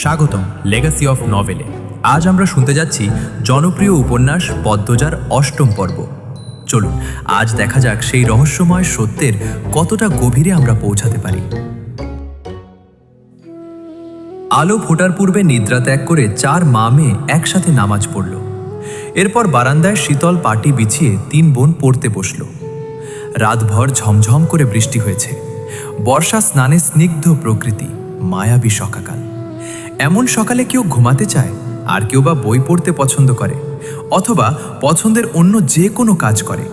স্বাগতম legacy of নভেলে আজ আমরা শুনতে যাচ্ছি জনপ্রিয় উপন্যাস পদ্মজার অষ্টম পর্ব। চলুন, আজ দেখা যাক সেই রহস্যময় সত্যের কতটা গভীরে আমরা পৌঁছাতে পারি। আলো ফোটার পূর্বে নিদ্রা ত্যাগ করে চার মা মেয়ে একসাথে নামাজ পড়ল। এরপর বারান্দায় শীতল পাটি বিছিয়ে তিন বোন পড়তে বসল। রাতভর ঝমঝম করে বৃষ্টি হয়েছে। বর্ষা স্নানে স্নিগ্ধ প্রকৃতি, মায়াবী সকাকাল। এমন সকালে কেউ ঘুমাতে চায় আর কেউ বা বই পড়তে পছন্দ করে, অথবা পছন্দের অন্য যে কোনো কাজ করে।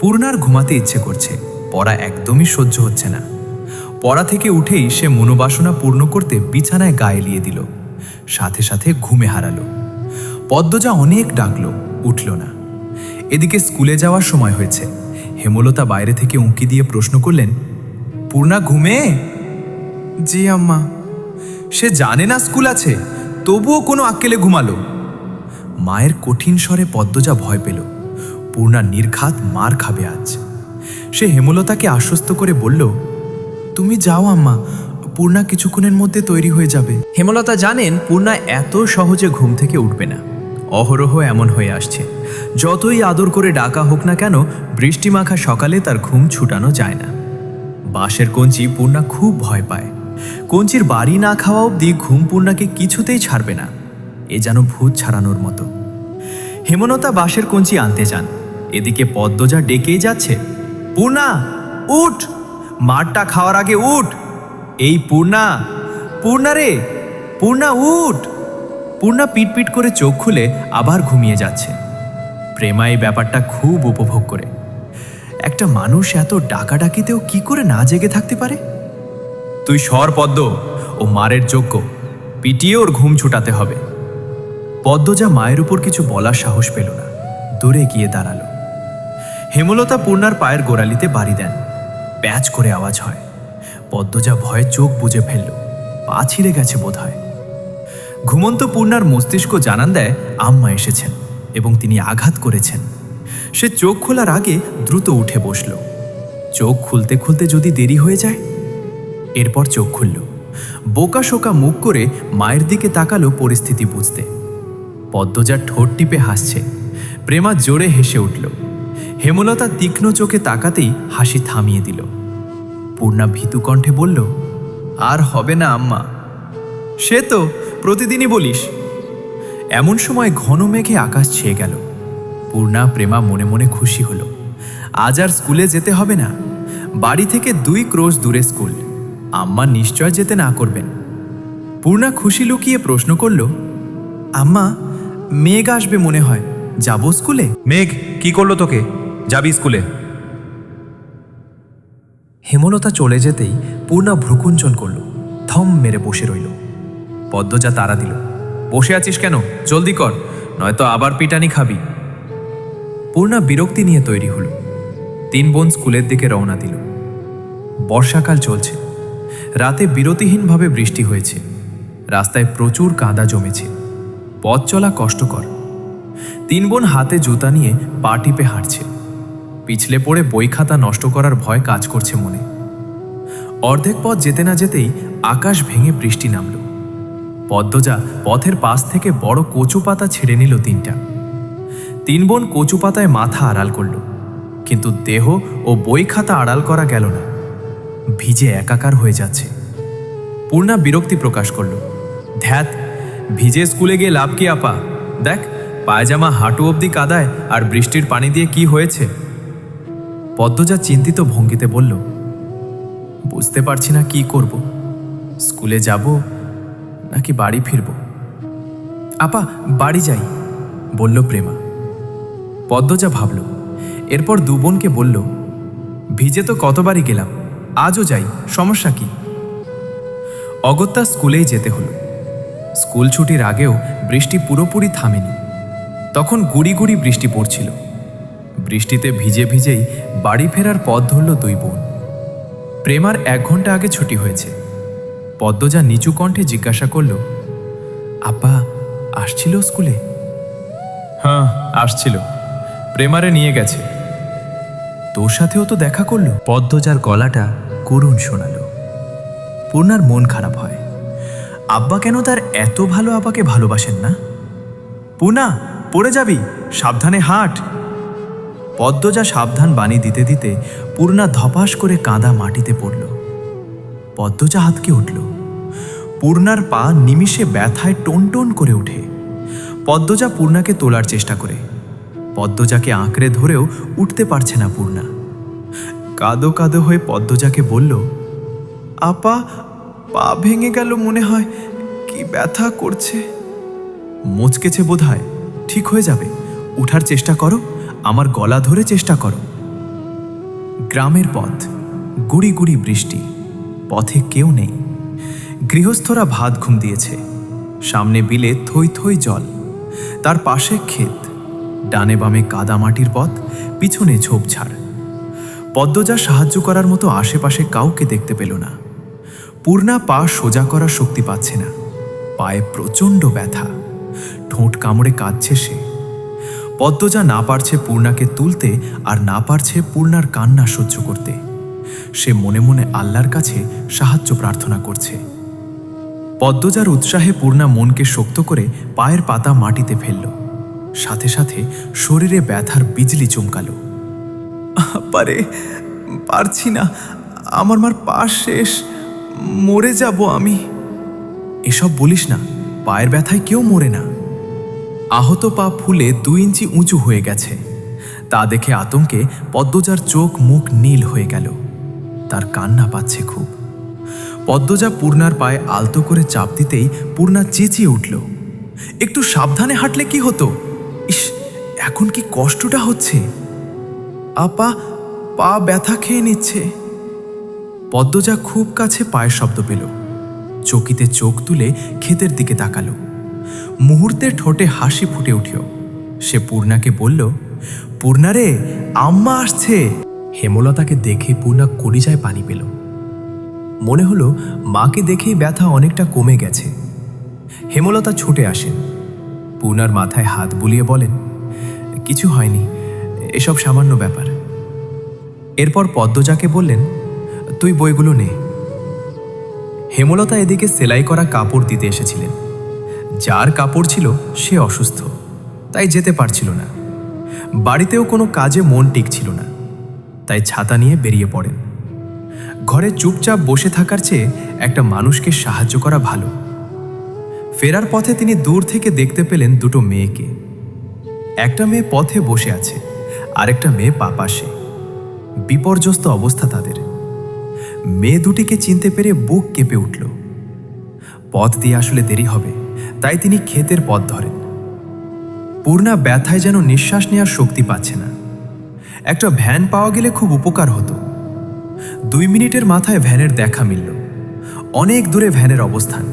পূর্ণার ঘুমাতে ইচ্ছে করছে, পড়া একদমই সহ্য হচ্ছে না। পড়া থেকে উঠেই সে মনোবাসনা পূর্ণ করতে বিছানায় গায়ে লিয়ে দিল, সাথে সাথে ঘুমে হারালো। পদ্মজা অনেক ডাকল, উঠল না। এদিকে স্কুলে যাওয়ার সময় হয়েছে, হেমলতা বাইরে থেকে উঁকি দিয়ে প্রশ্ন করলেন, পূর্ণা ঘুমে? জি আম্মা। সে জানে না স্কুল আছে, তবুও কোনো আক্কেলে ঘুমালো। মায়ের কঠিন স্বরে পদ্মজা ভয় পেল। পূর্ণা নির্ঘাত মার খাবে আজ। সে হেমলতাকে আশ্বস্ত করে বলল, তুমি যাও আম্মা, পূর্ণা কিছুক্ষণের মধ্যে তৈরি হয়ে যাবে। হেমলতা জানেন পূর্ণা এত সহজে ঘুম থেকে উঠবে না। অহরহ এমন হয়ে আসছে। যতই আদর করে ডাকা হোক না কেন বৃষ্টি মাখা সকালে তার ঘুম ছুটানো যায় না। বাঁশের কঞ্চি পূর্ণা খুব ভয় পায়। কঞ্চির বাড়ি না খাওয়া অবধি ঘুম পূর্ণাকে কিছুতেই ছাড়বে না। এ যেন ভূত ছাড়ানোর মতো। হেমনতা বাঁশের কঞ্চি আনতে যান। এদিকে পদ্মজা ডেকেই যাচ্ছে, পূর্ণা, উঠ! মারটা খাওয়ার আগে উঠ! এই পূর্ণা পূর্ণা রে, পূর্ণা, উঠ! পূর্ণা পিটপিট করে চোখ খুলে আবার ঘুমিয়ে যাচ্ছে। প্রেমা এই ব্যাপারটা খুব উপভোগ করে। একটা মানুষ এত ডাকাডাকিতেও কি করে না জেগে থাকতে পারে? তুই সর পদ্ম ও মারের যোগ্য। পিটিয়ে ওর ঘুম ছুটাতে হবে। পদ্মজা মায়ের উপর কিছু বলার সাহস পেল না। দূরে গিয়ে দাঁড়াল। হেমলতা পূর্ণার পায়ের গোড়ালিতে বাড়ি দেন। প্যাচ করে আওয়াজ হয়। পদ্মজা ভয়ে চোখ বুজে ফেলল। পা ছিঁড়ে গেছে বোধ হয় ঘুমন্ত পূর্ণার মস্তিষ্ক জানান দেয়, আম্মা এসেছেন এবং তিনি আঘাত করেছেন। সে চোখ খোলার আগে দ্রুত উঠে বসল। চোখ খুলতে খুলতে যদি দেরি হয়ে যায় এরপর চোখ খুলল। বোকা শোকা মুখ করে মায়ের দিকে তাকালো পরিস্থিতি বুঝতে। পদ্মজার ঠোঁট টিপে হাসছে। প্রেমা জোরে হেসে উঠল। হেমলতা তীক্ষ্ণ চোখে তাকাতেই হাসি থামিয়ে দিল। পূর্ণা ভীতু কণ্ঠে বলল, আর হবে না, আম্মা। সে তো প্রতিদিনই বলিস। এমন সময় ঘন মেঘে আকাশ ছেয়ে গেল। পূর্ণা, প্রেমা মনে মনে খুশি হলো। আজ আর স্কুলে যেতে হবে না। বাড়ি থেকে দুই ক্রোশ দূরে স্কুল। আম্মা নিশ্চয় যেতে না করবেন। পূর্ণা খুশি লুকিয়ে প্রশ্ন করল, আম্মা, মেঘ আসবে মনে হয়। যাব স্কুলে? মেঘ, কি করল তোকে? যাবি স্কুলে? হেমলতা চলে যেতেই পূর্ণা ভ্রুকুঞ্চন করল, থম মেরে বসে রইল। পদ্মজা তারা দিল, বসে আছিস কেন? জলদি কর, নয়তো আবার পিটানি খাবি। পূর্ণা বিরক্তি নিয়ে তৈরি হলো। তিন বোন স্কুলের দিকে রওনা দিল। বর্ষাকাল চলছে। রাতে বিরতিহীনভাবে বৃষ্টি হয়েছে। রাস্তায় প্রচুর কাদা জমেছে। পথ চলা কষ্টকর। তিন বোন হাতে জুতা নিয়ে পা টিপে হাঁটছে। পিছলে পড়ে বই খাতা নষ্ট করার ভয় কাজ করছে মনে। অর্ধেক পথ যেতে না যেতেই আকাশ ভেঙে বৃষ্টি নামল। পদ্মজা পথের পাশ থেকে বড় কচু পাতা ছেড়ে নিল তিনটা। তিন বোন কচু পাতায় মাথা আড়াল করল। কিন্তু দেহ ও বই খাতা আড়াল করা গেল না। ভিজে একাকার হয়ে যাচ্ছে। পূর্ণা বিরক্তি প্রকাশ করল। ধ্যাত, ভিজে স্কুলে গিয়ে লাভ কি আপা? দেখ, পায়জামা হাঁটু অবধি কাদায় আর বৃষ্টির পানি দিয়ে কি হয়েছে? পদ্মজা চিন্তিত ভঙ্গিতে বলল, বুঝতে পারছি না কি করব। স্কুলে যাব নাকি বাড়ি ফিরব? আপা, বাড়ি যাই, বলল প্রেমা। পদ্মজা ভাবল, এরপর দু বোনকে বলল, ভিজে তো কতবারই গেলাম। আজও যাই, সমস্যা কি? অগত্যা স্কুলেই যেতে হলো। স্কুল ছুটির আগেও বৃষ্টি পুরোপুরি থামেনি। তখন গুড়ি গুড়ি বৃষ্টি পড়ছিল। বৃষ্টিতে ভিজে ভিজেই বাড়ি ফেরার পথ ধরল দুই বোন। প্রেমার এক ঘণ্টা আগে ছুটি হয়েছে। পদ্মজা নিচু কণ্ঠে জিজ্ঞাসা করল, আব্বা, আসছিল স্কুলে? হ্যাঁ আসছিল। প্রেমারে নিয়ে গেছে। তোর সাথেও তো দেখা করল? পদ্মজার গলাটা করুণ শোনালো। পূর্ণার মন খারাপ হয়। আব্বা কেন তার এত ভালো আপাকে ভালোবাসেন না? পুনা পড়ে যাবি, সাবধানে হাট। পদ্মজা সাবধান বাণী দিতে দিতে পূর্ণা ধপাস করে কাঁদা মাটিতে পড়ল। পদ্মজা হাতকে উঠল। পূর্ণার পা নিমিষে ব্যথায় টনটন করে ওঠে। পদ্মজা পূর্ণাকে তোলার চেষ্টা করে। পদ্মজাকে আঁকড়ে ধরেও উঠতে পারছে না পূর্ণা। কাদো কাদো হয়ে পদ্মজাকে বলল, আপা, পা ভেঙে গেল মনে হয়। কি ব্যথা করছে? মুচকেছে বোধহয়। ঠিক হয়ে যাবে। উঠার চেষ্টা করো। আমার গলা ধরে চেষ্টা করো। গ্রামের পথ। গুড়ি গুড়ি বৃষ্টি। পথে কেউ নেই। গৃহস্থরা ভাত ঘুম দিয়েছে। সামনে বিলে থই থই জল। তার পাশে ক্ষেত। ডানে বামে কাদা মাটির পথ, পিছনে ঝোপঝাড় পদ্মজা সাহায্য করার মতো আশেপাশে কাউকে দেখতে পেল না। পূর্ণা পা সোজা করার শক্তি পাচ্ছে না। পায়ে প্রচণ্ড ব্যথা। ঠোঁট কামড়ে কাঁদছে সে। পদ্মজা না পারছে পূর্ণাকে তুলতে আর না পারছে পূর্ণার কান্না সহ্য করতে। সে মনে মনে আল্লাহর কাছে সাহায্য প্রার্থনা করছে। পদ্মজার উৎসাহে পূর্ণা মনকে শক্ত করে পায়ের পাতা মাটিতে ফেলল। সাথে সাথে শরীরে ব্যথার বিজলি চমকালো। পারে পারছি না। আমার মার পা শেষ। মরে যাব আমি। এসব বলিস না, পায়ের ব্যথায় কেউ মরে না। আহত পা ফুলে দুই ইঞ্চি উঁচু হয়ে গেছে। তা দেখে আতঙ্কে পদ্মজার চোখ মুখ নীল হয়ে গেল। তার কান্না পাচ্ছে খুব। পদ্মজা পূর্ণার পায়ে আলতো করে চাপ দিতেই পূর্ণা চেঁচিয়ে উঠল। একটু সাবধানে হাঁটলে কি হতো? ইস, এখন কি কষ্টটা হচ্ছে? আপা, পা ব্যথা খেয়ে নিচ্ছে। পদ্মজা খুব কাছে পায়ের শব্দ পেল। চকিতে চোখ তুলে ক্ষেতের দিকে তাকালো। মুহূর্তে ঠোঁটে হাসি ফুটে উঠল। সে পূর্ণাকে বলল, পূর্ণা রে, আম্মা আসছে। হেমলতাকে দেখে পূর্ণা কলিজায় পানি পেল। মনে হলো, মাকে দেখেই ব্যথা অনেকটা কমে গেছে। হেমলতা ছুটে আসেন। পূর্ণার মাথায় হাত বুলিয়ে বলেন, কিছু হয়নি, এসব সামান্য ব্যাপার। এরপর পদ্মজাকে বললেন, তুই বইগুলো নে। হেমলতা এদিকে সেলাই করা কাপড় দিতে এসেছিলেন। যার কাপড় ছিল, সে অসুস্থ, তাই যেতে পারছিল না। বাড়িতেও কোনো কাজে মন টিকছিল না, তাই ছাতা নিয়ে বেরিয়ে পড়েন। ঘরে চুপচাপ বসে থাকার চেয়ে একটা মানুষকে সাহায্য করা ভালো। ফেরার পথে তিনি দূর থেকে দেখতে পেলেন দুটো মেয়েকে। একটা মেয়ে পথে বসে আছে, আরেকটা মেয়ে পাপাসে বিপর্যস্ত অবস্থা তাদের। মেয়ে দুটিকে চিনতে পেরে বুক কেঁপে উঠল। পথ দিয়ে আসলে দেরি হবে, তাই তিনি ক্ষেতের পথ ধরেন। পূর্ণা ব্যথায় যেন নিঃশ্বাস নেওয়ার শক্তি পাচ্ছে না। একটা ভ্যান পাওয়া গেলে খুব উপকার হতো। দুই মিনিটের মাথায় ভ্যানের দেখা মিলল। অনেক দূরে ভ্যানের অবস্থান।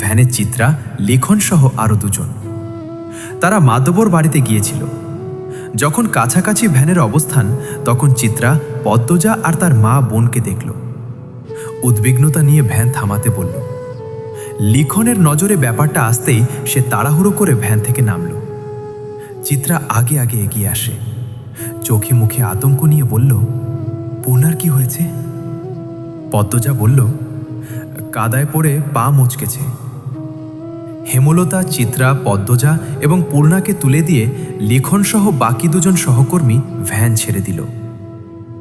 ভ্যানের চিত্রা লিখন সহ আরও দুজন। তারা মাধবর বাড়িতে গিয়েছিল। যখন কাছাকাছি ভ্যানের অবস্থান, তখন চিত্রা, পদ্মজা আর তার মা বোনকে দেখল। উদ্বিগ্নতা নিয়ে ভ্যান থামাতে বলল, লিখনের নজরে ব্যাপারটা আসতেই সে তাড়াহুড়ো করে ভ্যান থেকে নামল। চিত্রা আগে আগে এগিয়ে আসে। চোখে মুখে আতঙ্ক নিয়ে বলল পূর্ণার কি হয়েছে? পদ্মজা বলল, কাদায় পড়ে পা মুচকেছে। হেমলতা, চিত্রা, পদ্মজা এবং পূর্ণাকে তুলে দিয়ে লিখনসহ বাকি দুজন সহকর্মী ভ্যান ছেড়ে দিল।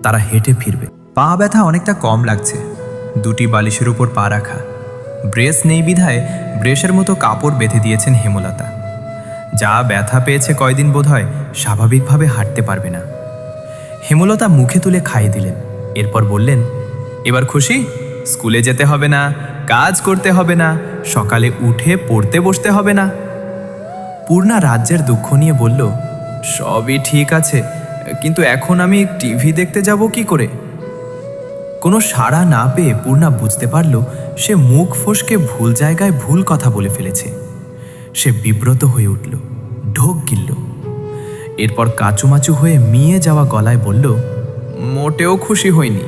তারা হেঁটে ফিরবে। পা ব্যথা অনেকটা কম লাগছে। দুটি বালিশের উপর পা রাখা। ব্রেস নেই বিধায় ব্রেসের মতো কাপড় বেঁধে দিয়েছেন হেমলতা। যা ব্যথা পেয়েছে কয়দিন বোধহয় স্বাভাবিকভাবে হাঁটতে পারবে না। হেমলতা মুখে তুলে খাইয়ে দিলেন। এরপর বললেন, এবার খুশি? স্কুলে যেতে হবে না, কাজ করতে হবে না, সকালে উঠে পড়তে বসতে হবে না। পূর্ণা রাজ্যের দুঃখ নিয়ে বলল, সবই ঠিক আছে, কিন্তু এখন আমি টিভি দেখতে যাব কি করে? কোনো সাড়া না পেয়ে পূর্ণা বুঝতে পারল, সে মুখ ফসকে ভুল জায়গায় ভুল কথা বলে ফেলেছে। সে বিব্রত হয়ে উঠল, ঢোক গিলল। এরপর কাচুমাচু হয়ে মিয়ে যাওয়া গলায় বলল, মোটেও খুশি হয়নি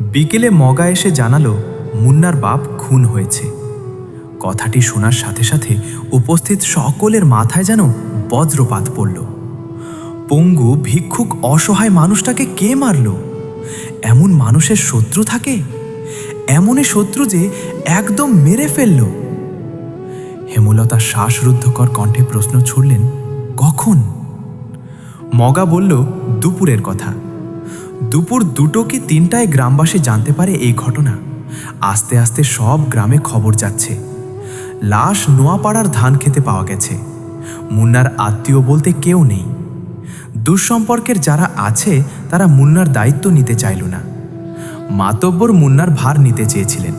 বিকেলে মগা এসে জানালো, মুন্নার বাপ খুন হয়েছে। কথাটি শোনার সাথে সাথে উপস্থিত সকলের মাথায় যেন বজ্রপাত পড়ল। পঙ্গু ভিক্ষুক অসহায় মানুষটাকে কে মারল? এমন মানুষের শত্রু থাকে? এমনই শত্রু যে একদম মেরে ফেলল? হেমলতা শ্বাসরুদ্ধকর কণ্ঠে প্রশ্ন ছুড়লেন, কখন? মগা বলল, দুপুরের কথা। দুপুর দুটো কি তিনটায় গ্রামবাসী জানতে পারে এই ঘটনা? আস্তে আস্তে সব গ্রামে খবর যাচ্ছে। লাশ নোয়াপাড়ার ধান খেতে পাওয়া গেছে। মুন্নার আত্মীয় বলতে কেউ নেই। দুঃসম্পর্কের যারা আছে, তারা মুন্নার দায়িত্ব নিতে চাইল না। মাতব্বর মুন্নার ভার নিতে চেয়েছিলেন।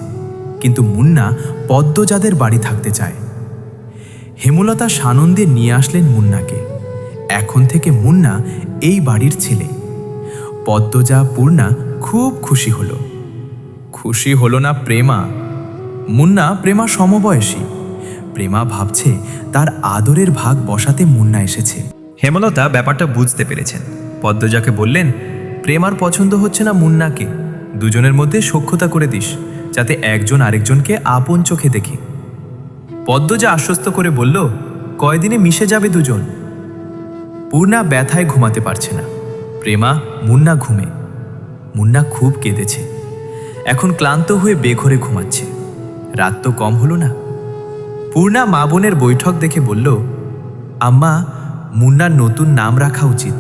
কিন্তু মুন্না পদ্মজাদের বাড়ি থাকতে চায়। হেমলতা সানন্দে নিয়ে আসলেন মুন্নাকে। এখন থেকে মুন্না এই বাড়ির ছেলে। পদ্মজা পূর্ণা খুব খুশি হলো। খুশি হলো না প্রেমা? মুন্না প্রেমা সমবয়সী। প্রেমা ভাবছে তার আদরের ভাগ বসাতে মুন্না এসেছে। হেমলতা ব্যাপারটা বুঝতে পেরেছেন। পদ্মজাকে বললেন, প্রেমার পছন্দ হচ্ছে না মুন্নাকে। দুজনের মধ্যে সখ্যতা করে দিস, যাতে একজন আরেকজনকে আপন চোখে দেখে। পদ্মজা আশ্বস্ত করে বলল, কয়দিনে মিশে যাবে দুজন? পূর্ণা ব্যথায় ঘুমাতে পারছে না। প্রেমা, মুন্না ঘুমে। মুন্না খুব কেঁদেছে। এখন ক্লান্ত হয়ে বেঘরে ঘুমাচ্ছে। রাত তো কম হলো না। পূর্ণা মা বোনের বৈঠক দেখে বলল, আম্মা, মুন্নার নতুন নাম রাখা উচিত।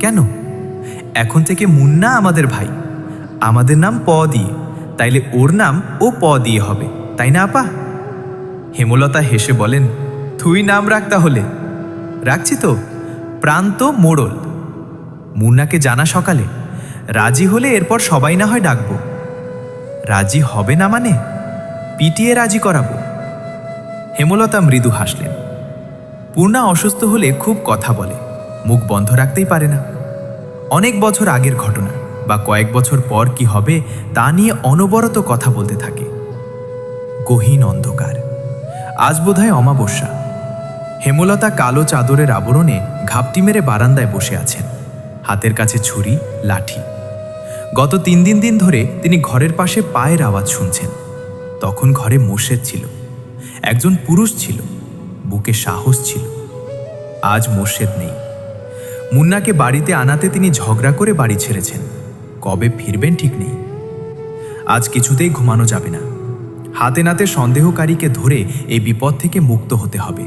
কেন? এখন থেকে মুন্না আমাদের ভাই। আমাদের নাম প দিয়ে। তাইলে ওর নাম ও প দিয়ে হবে, তাই না আপা? হেমলতা হেসে বলেন তুই নাম রাখ তাহলে। রাখছি তো। প্রান্ত মোড়ল। মুন্নাকে জানা সকালে, রাজি হলে এরপর সবাই না হয় ডাকবো। রাজি হবে না মানে? পিটিয়ে রাজি করাবো। হেমলতা মৃদু হাসলেন। পূর্ণা অসুস্থ হলে খুব কথা বলে, মুখ বন্ধ রাখতেই পারে না। অনেক বছর আগের ঘটনা, বা কয়েক বছর পর কি হবে, তা নিয়ে অনবরত কথা বলতে থাকে। গহীন অন্ধকার। আজ বোধহয় অমাবস্যা। হেমলতা কালো চাদরের আবরণে ঘাপটি মেরে বারান্দায় বসে আছেন। হাতের কাছে ছুরি, লাঠি। গত তিন দিন দিন ধরে তিনি ঘরের পাশে পায়ের আওয়াজ শুনছেন। তখন ঘরে মোর্শেদ ছিল। একজন পুরুষ ছিল। বুকে সাহস ছিল। আজ মোর্শেদ নেই। মুন্নাকে বাড়িতে আনাতে তিনি ঝগড়া করে বাড়ি ছেড়েছেন। কবে ফিরবেন ঠিক নেই। আজ কিছুতেই ঘুমানো যাবে না। হাতে নাতে সন্দেহকারীকে ধরে এই বিপদ থেকে মুক্ত হতে হবে।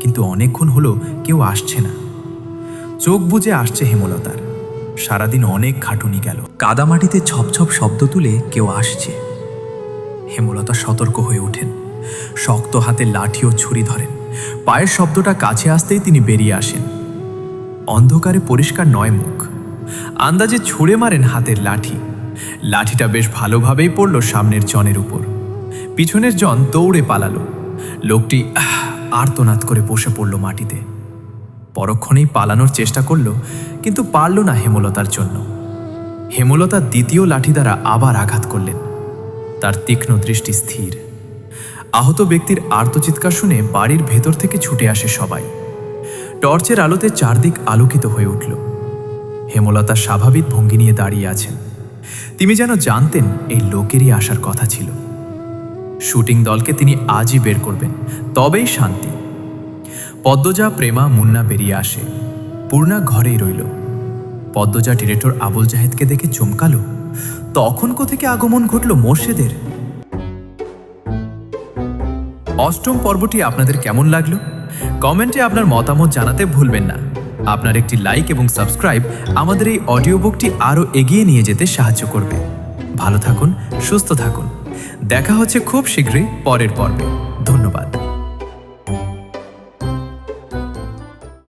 কিন্তু অনেকক্ষণ হলো কেউ আসছে না। চোখ বুজে আসছে হেমলতার। সারাদিন অনেক খাটুনি গেল। কাদামাটিতে ছপছপ শব্দ তুলে কেউ আসছে। হেমলতা সতর্ক হয়ে ওঠেন। শক্ত হাতে লাঠি ও ছুরি ধরেন। পায়ের শব্দটা কাছে আসতেই তিনি বেরিয়ে আসেন। অন্ধকারে পরিষ্কার নয় মুখ। আন্দাজে ছুঁড়ে মারেন হাতের লাঠি। লাঠিটা বেশ ভালোভাবেই পড়ল সামনের জনের উপর। পিছনের জন দৌড়ে পালালো। লোকটি আর্তনাদ করে বসে পড়ল মাটিতে। পরক্ষণেই পালানোর চেষ্টা করল, কিন্তু পারল না হেমলতার জন্য। হেমলতা দ্বিতীয় লাঠি দ্বারা আবার আঘাত করলেন। তার তীক্ষ্ণ দৃষ্টি স্থির। আহত ব্যক্তির আর্তচিৎকার শুনে বাড়ির ভেতর থেকে ছুটে আসে সবাই। টর্চের আলোতে চারদিক আলোকিত হয়ে উঠল। হেমলতা স্বাভাবিক ভঙ্গি নিয়ে দাঁড়িয়ে আছেন। তিনি যেন জানতেন এই লোকেরই আসার কথা ছিল। শুটিং দলকে তিনি আজই বের করবেন, তবেই শান্তি। পদ্মজা প্রেমা মুন্না বেরিয়ে আসে। পূর্ণা ঘরেই রইল। পদ্মজা ডিরেক্টর আবুল জাহেদকে দেখে চমকালো। তখন কোথেকে আগমন ঘটল মোর্শেদের? অষ্টম পর্বটি আপনাদের কেমন লাগল? কমেন্টে আপনার মতামত জানাতে ভুলবেন না। আপনার একটি লাইক এবং সাবস্ক্রাইব আমাদের এই অডিও বুকটি আরও এগিয়ে নিয়ে যেতে সাহায্য করবে। ভালো থাকুন, সুস্থ থাকুন। দেখা হচ্ছে খুব শীঘ্রই পরের পর্বে।